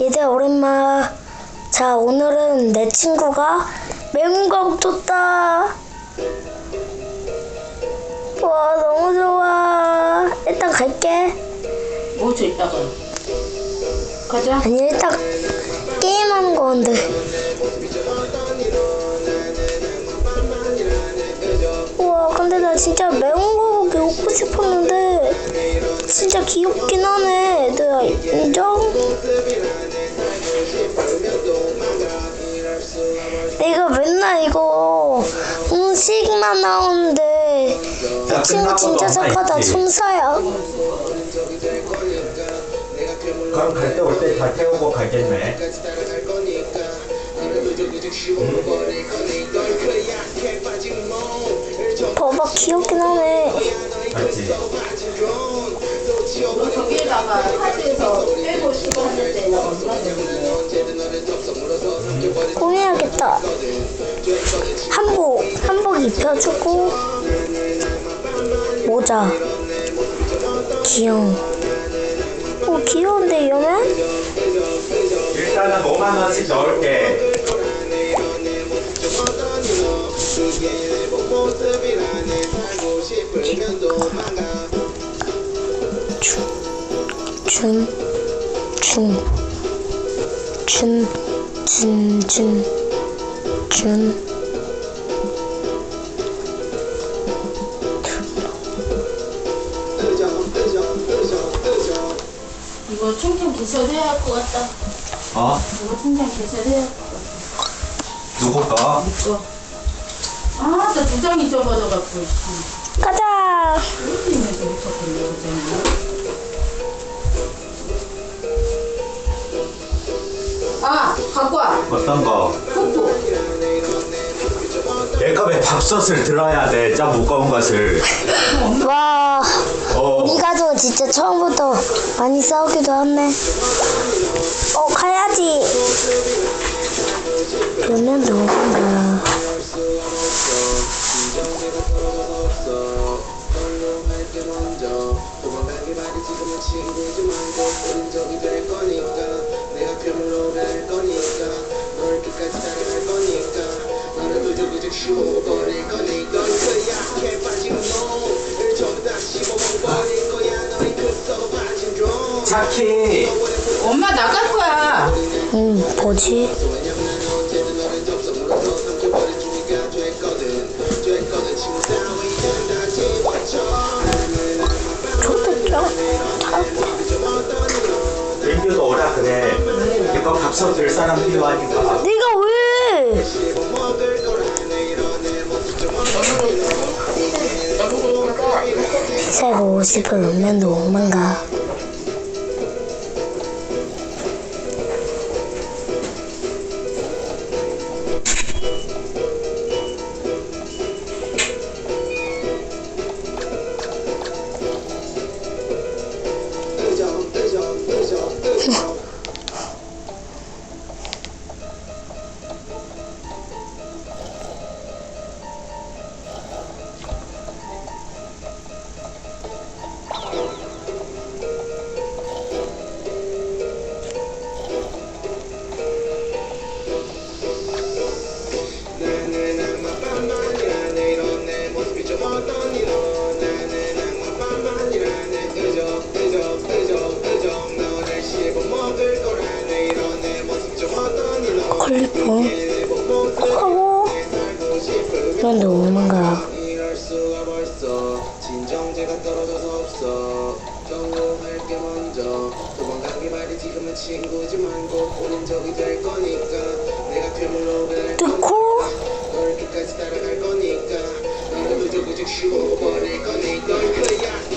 얘들 오랜만. 자 오늘은 내 친구가 매운 거 줬다. 와 너무 좋아. 일단 갈게. 뭐죠 이따가 가자 아니 일단 게임하는 건데. 우와 근데 나 진짜 매운 거 먹고 싶었는데 진짜 귀엽긴 하네 얘들아 인정? 내가 맨날 이거 음식만 나오는데 이 친구 진짜 착하다 천사야 그럼 갈 때 올 때 다 태우고 가겠네. 봐봐 귀엽긴 하네 맞지? 저기에다가 카드에서 빼고 싶어 하는데 나 얼마 꾸며야겠다. 한복 한복 입혀주고 모자. 귀여워. 어 귀여운데 이러면? 일단은 5만 원씩 넣을게. 준, 준, 준, 준, 준, 준. 이거 총총 개설해야 할 것 같다 어? 이거 총총 개설해야 할 것 같다 누구 거? 이거 아 나 두 장이 접어져갖고 가자! 어떤 거? 내가 왜 밥솥을 들어야 돼? 저 무거운 것을. 와, 어. 가족은 진짜 처음부터 많이 싸우기도 했네. 어, 가야지. 그러면 누군가. 차키. 엄마 나갈 거야 음, 뭐지? 좋겠죠? 다. 민규도 오라 그래. 이거 밥솥 들 사람 필요하니까. 내가 왜? 살고 싶으면 도망가. 클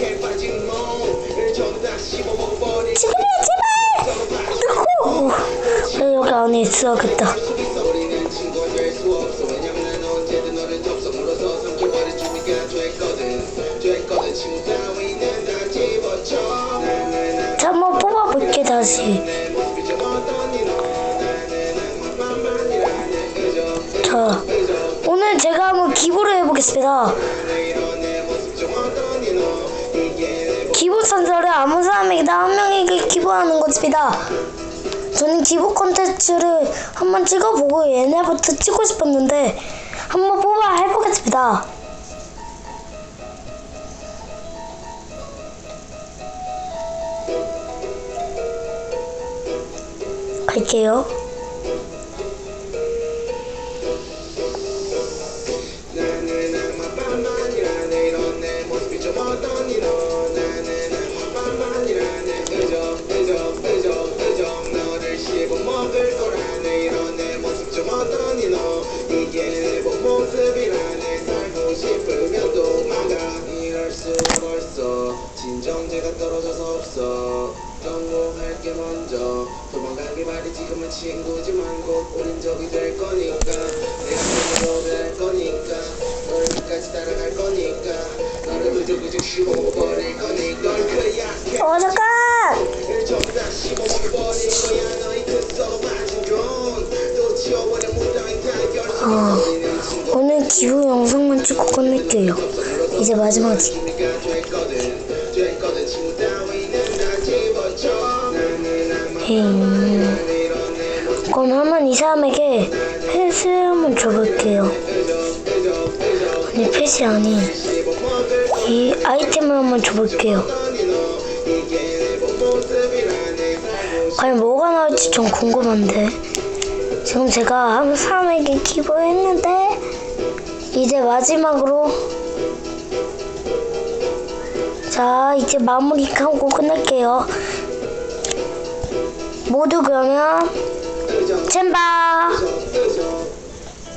해 빠진 몸을 전부 다 씹어버릴 지금이야 제발. 뚫고. 나 여기 안에 있어야겠다. 뽑아볼게 다시. 자 오늘 제가 한번 기부를 해보겠습니다. 기부 선서를 아무 사람에게나 한 명에게 기부하는 것입니다. 저는 기부 콘텐츠를 한번 찍어보고 얘네부터 찍고 싶었는데 한번 뽑아 해보겠습니다. 갈게요. 말이 지금은 친구지만 곧 우린 적이 될 거니까. 내가 너로 될 거니까. 너를 끝까지 따라갈 거니까. 너를 그저그저 씹어버릴 거니까. 널 그약해 어 잠깐! 전부 다 씹어버릴 거야. 너의 그 썩어 빠진 돈또 지워버려 무당이 달걀 아, 오늘 기부 영상만 찍고 끝낼게요. 이제 내 모습 그럼 한번 이 사람에게 패스 한번 줘볼게요. 아니 패스 아닌 이 아이템을 한번 줘볼게요. 과연 뭐가 나올지 좀 궁금한데 지금 제가 한 사람에게 기부했는데 이제 마지막으로 자 이제 마무리하고 끝낼게요. 모두 그러면 챈바.